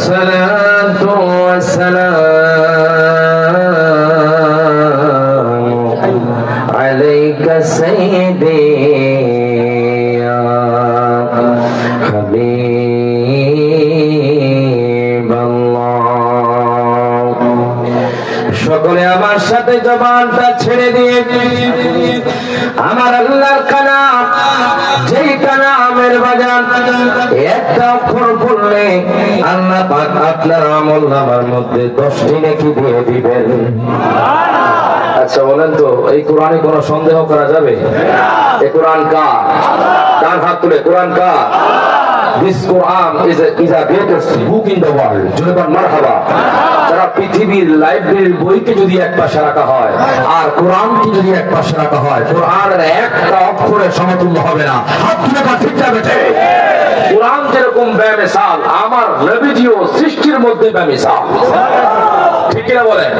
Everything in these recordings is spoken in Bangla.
الصلاة والسلام عليك سيدي يا حبيب الله সকলে আমার সাথে জবানটা ছেড়ে দিয়ে আপনার আমল মধ্যে আচ্ছা বলেন তো, এই কোরআনে কোনো সন্দেহ করা যাবে? এই কোরআন কার হাত তুলে? কোরআন কার? This Quran is a, is a greatest book in the world. জনগণ মারহাবা। যারা পৃথিবীর লাইব্রেরির বইকে যদি এক পাশে রাখা হয় আর কোরআনকে যদি এক পাশে রাখা হয় কোরআনের একটা অক্ষরের সমতুল্য হবে না। হাত তুলে কার ঠিক যাবে কোরআন যেরকম ব্যামিসাল আমার নবীজিও সৃষ্টির মধ্যে ব্যামিসাল ঠিক কিনা বলেন?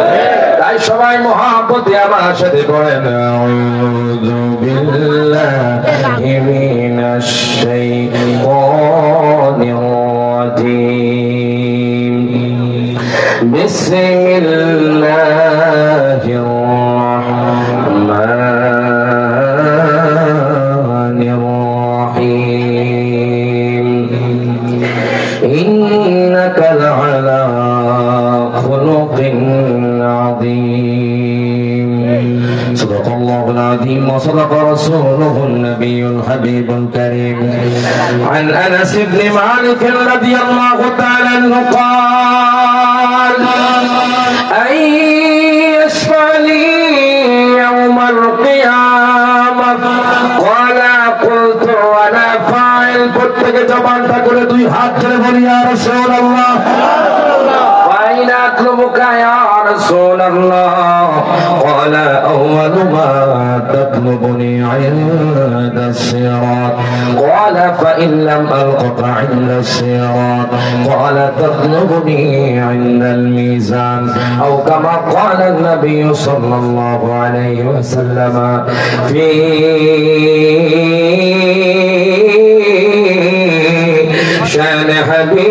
তাই সবাই মহাব্বতে আমার সাথে করেন আউযু বিল্লাহি মিনাশ শাইতানির صدق الله العظيم وصدق رسوله النبي الحبيب الكريم. عن أنس بن مالك رضي الله تعالى عنه قال أن يشفع لي يوم القيامة. قال قلت ولا فاعل. قلت جبان تقول دوي يا رسول الله. أين أطلبك يا رسول الله. قال أول ما تطلبني عند السيرات قال فإن لم ألقك عند السيرات قال تطلبني عند الميزان. أو كما قال النبي صلى الله عليه وسلم. في شان حبيب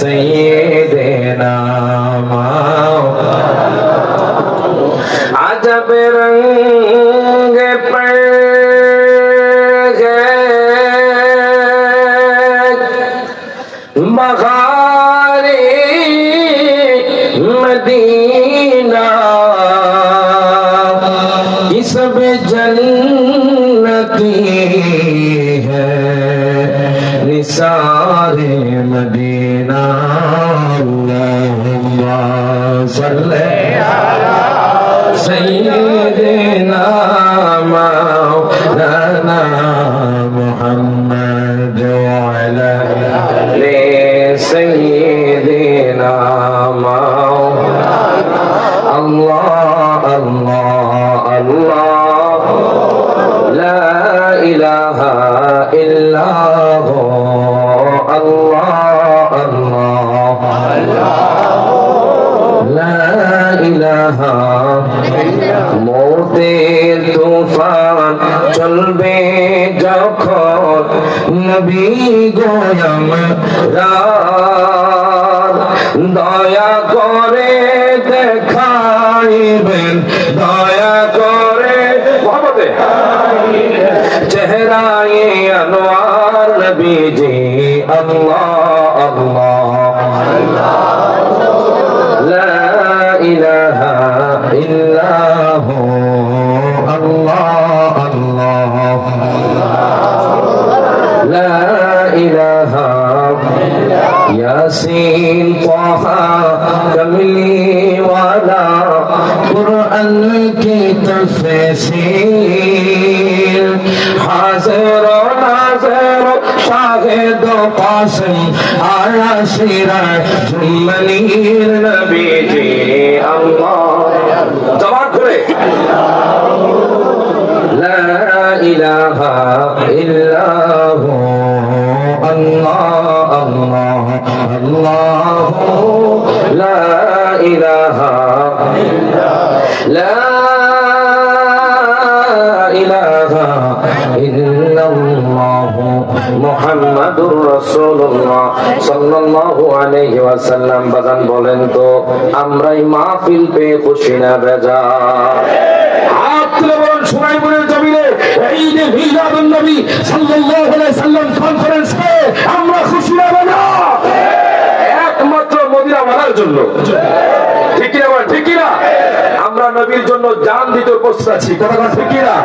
सैदेना अजब रंग पर बहारे मदीना। सब जन्नती ہے نثار مدینہ اللہم صلی سيدنا مولانا محمد وعلى آل سيدنا مولانا الله الله الله لا إله إلا هو. আল্লাহ। আল্লাহ মোতে তুফান চলবে যখন নবী গোয়াম দয়া করে দেখাইবেন দয়া করে হবে চেহারায় আনোয়ার নবী জি আল্লাহ আল্লাহ লা ইলাহা ইল্লাহু আল্লাহ আল্লাহ লা ইলাহা ইয়াসিন তাহা কামলি ওয়ালা قرآن کی تفسیر حاضر و ناظر شاهد و قاسم آیا سیرت جمنیر نبی جی اللہ جواب کرے لا الہ الا ہوں الله الله الله لا إله إلا لا إله إلا الله محمد رسول الله صلى الله عليه وسلم বাজান বলেন তো আমরাই মাহফিল পেয়ে খুশি না বেজা হাত তুলে বলুন সুরাইবুলের জমিনে এই যে মিলাদুন নবী সাল্লাল্লাহু আলাইহি সাল্লাম কনফারেন্সে আমরা খুশি না বেজা একমাত্র মদিনা মানার জন্য ঠিক বলেন, ঠিক কিনা? আমরা নবীর জন্য জান দিতে প্রস্তুত আছি। কথা ঠিক কিনা?